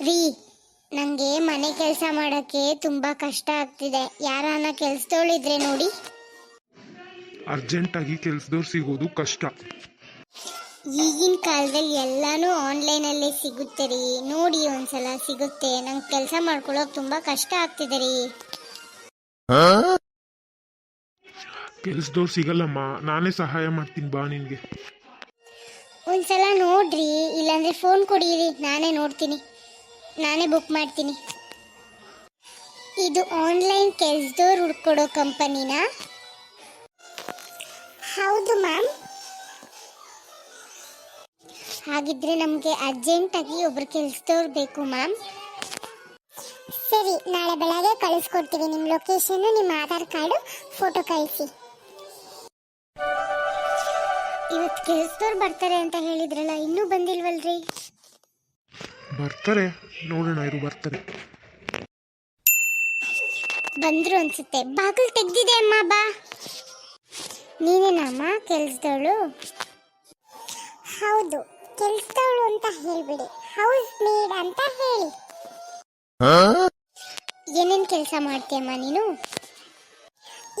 ರೀ ನನಗೆ ಮನೆ ಕೆಲಸ ಮಾಡೋಕ್ಕೆ ತುಂಬ ಕಷ್ಟ ಆಗ್ತಿದೆ. ಯಾರನ್ನ ಕೆಲಸದವಳಿದ್ರೆ ನೋಡಿ. ಅರ್ಜೆಂಟಾಗಿ ಕೆಲ್ಸದವ್ರು ಸಿಗೋದು ಕಷ್ಟ. ಈಗಿನ ಕಾಲದಲ್ಲಿ ಎಲ್ಲಾನು ಆನ್ಲೈನಲ್ಲೇ ಸಿಗುತ್ತೆ ರೀ. ನೋಡಿ ಒಂದ್ಸಲ ಸಿಗುತ್ತೆ. ನಂಗೆ ಕೆಲಸ ಮಾಡ್ಕೊಳ್ಳೋಕೆ ತುಂಬ ಕಷ್ಟ ಆಗ್ತಿದೆ ರೀ. ಕೆಲಸದವ್ರು ಸಿಗಲ್ಲಮ್ಮ. ನಾನೇ ಸಹಾಯ ಮಾಡ್ತೀನಿ ಬಾ ನಿನಗೆ. ಒಂದ್ಸಲ ನೋಡ್ರಿ. ಇಲ್ಲಾಂದ್ರೆ ಫೋನ್ ಕೊಡಿರಿ ನಾನೇ ನೋಡ್ತೀನಿ. ನಾನೇ ಬುಕ್ ಮಾಡ್ತೀನಿ. ಇದು ಆನ್ಲೈನ್ ಕೆಲ್ಸದವ್ರು ಹುಡ್ಕೊಡೋ ಕಂಪನಿನಾ ಹೌದು ಮ್ಯಾಮ್ ಹಾಗಿದ್ರೆ ನಮಗೆ ಅರ್ಜೆಂಟಾಗಿ ಒಬ್ರು ಕೆಲ್ಸದವ್ರು ಬೇಕು ಮ್ಯಾಮ್ ಸರಿ, ನಾಳೆ ಬೆಳಗ್ಗೆ ಕಳಿಸ್ಕೊಡ್ತೀವಿ ನಿಮ್ಮ ಲೊಕೇಶನ್ನು ನಿಮ್ಮ ಆಧಾರ್ ಕಾರ್ಡು ಫೋಟೋ ಕಳಿಸಿ. ಇವತ್ತು ಕೆಲ್ಸದವ್ರು ಬರ್ತಾರೆ ಅಂತ ಹೇಳಿದ್ರಲ್ಲ, ಇನ್ನೂ ಬಂದಿಲ್ವಲ್ರಿ? ಬರ್ತಾರೆ. ನೋಡೋಣ ಇರು ಬರ್ತಾರೆ ಬಂದ್ರು ಅನ್ಸುತ್ತೆ. ಬಾಗಿಲು ತೆಗ್ದಿದೆ ಅಮ್ಮ, ಬಾ. ನೀನೇನಮ್ಮ, ಕೆಲ್ಸದವಳು? ಹೌದು, ಕೆಲ್ಸದವಳು ಅಂತ ಹೇಳ್ಬಿಡಿ. ಹೌಸ್ ಮೇಡ್ ಅಂತ ಹೇಳಿ. ಏನೇನ್ ಕೆಲಸ ಮಾಡ್ತೀಯಮ್ಮ ನೀನು?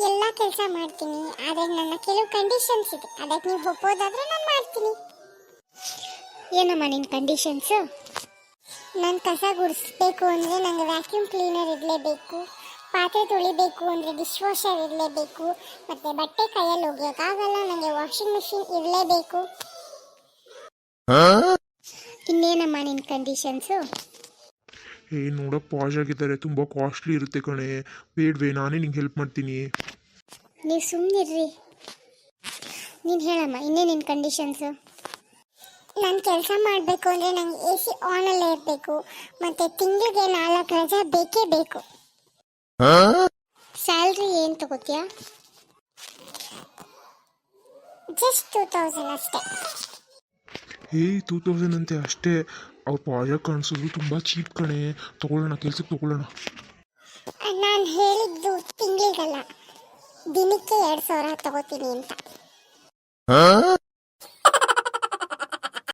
ಎಲ್ಲ ಕೆಲಸ ಮಾಡ್ತೀನಿ. ಆದ್ರೆ ನನ್ನ ಕೆಲವು ಕಂಡೀಷನ್ಸ್ ಇದೆ. ಅದಕ್ಕೆ ನೀವು ಒಪ್ಪೋದಾದ್ರೆ ನಾನು ಮಾಡ್ತೀನಿ. ಏನಮ್ಮ ನಿನ್ನ ಕಂಡೀಷನ್ಸು ನಾನು ಕಸ ಗುಡಿಸ್ಬೇಕು ಅಂದರೆ ನನಗೆ ವ್ಯಾಕ್ಯೂಮ್ ಕ್ಲೀನರ್ ಇರಲೇಬೇಕು ಪಾತ್ರೆ ತೊಳಿಬೇಕು ಅಂದರೆ ಡಿಶ್ ವಾಷರ್ ಇರಲೇಬೇಕು ಮತ್ತು ಬಟ್ಟೆ ಕೈಯಲ್ಲಿ ಒಗೆಯೋಕ್ಕಾಗಲ್ಲ ನನಗೆ ವಾಷಿಂಗ್ ಮಿಷಿನ್ ಇರಲೇಬೇಕು. ಇನ್ನೇನಮ್ಮ ನಿನ್ನ ಕಂಡೀಷನ್ಸು ಏ ನೋಡ ಪಾಶ್ ಆಗಿದ್ದಾರೆ ತುಂಬ ಕಾಸ್ಟ್ಲಿ ಇರುತ್ತೆ ಕಣೆ. ಬೇಡ್ವೆ ನಾನೇ ನಿಂಗೆ ಹೆಲ್ಪ್ ಮಾಡ್ತೀನಿ. ನೀವು ಸುಮ್ಮನಿರ್ರಿ ನೀನು ಹೇಳಮ್ಮ ಇನ್ನೇ ನಿನ್ನ ಕಂಡೀಷನ್ಸು ನಾನು ಕೆಲಸ ಮಾಡಬೇಕು ಅಂದರೆ ನನಗೆ ಎ ಸಿ ಆನಲ್ಲೇ ಇರಬೇಕು. ಮತ್ತೆ ತಿಂಗಳಿಗೆ ನಾಲ್ಕು ರಜೆ ಬೇಕೇ ಬೇಕು. ಸ್ಯಾಲ್ರಿ ಏನು ತಗೋತೀಯಾ? ಜಸ್ಟ್ ಟೂ ತೌಸಂಡ್ ಅಷ್ಟೇ. ಏ ಟೂ ತೌಸಂಡ್ ಅಂತೆ ಅಷ್ಟೇ. ಅವ್ರ ಪ್ರಾಜೆಕ್ಟ್ ಕಾಣಿಸೋದು ತುಂಬ ಚೀಪ್ ಕಣೆ. ತಗೊಳ್ಳೋಣ ಕೆಲ್ಸಕ್ಕೆ ತಗೊಳ್ಳೋಣ. ನಾನು ಹೇಳಿದ್ದು ತಿಂಗಳಿಗಲ್ಲ. ದಿನಕ್ಕೆ ಎರಡು ಸಾವಿರ ತಗೋತೀನಿ ಅಂತ.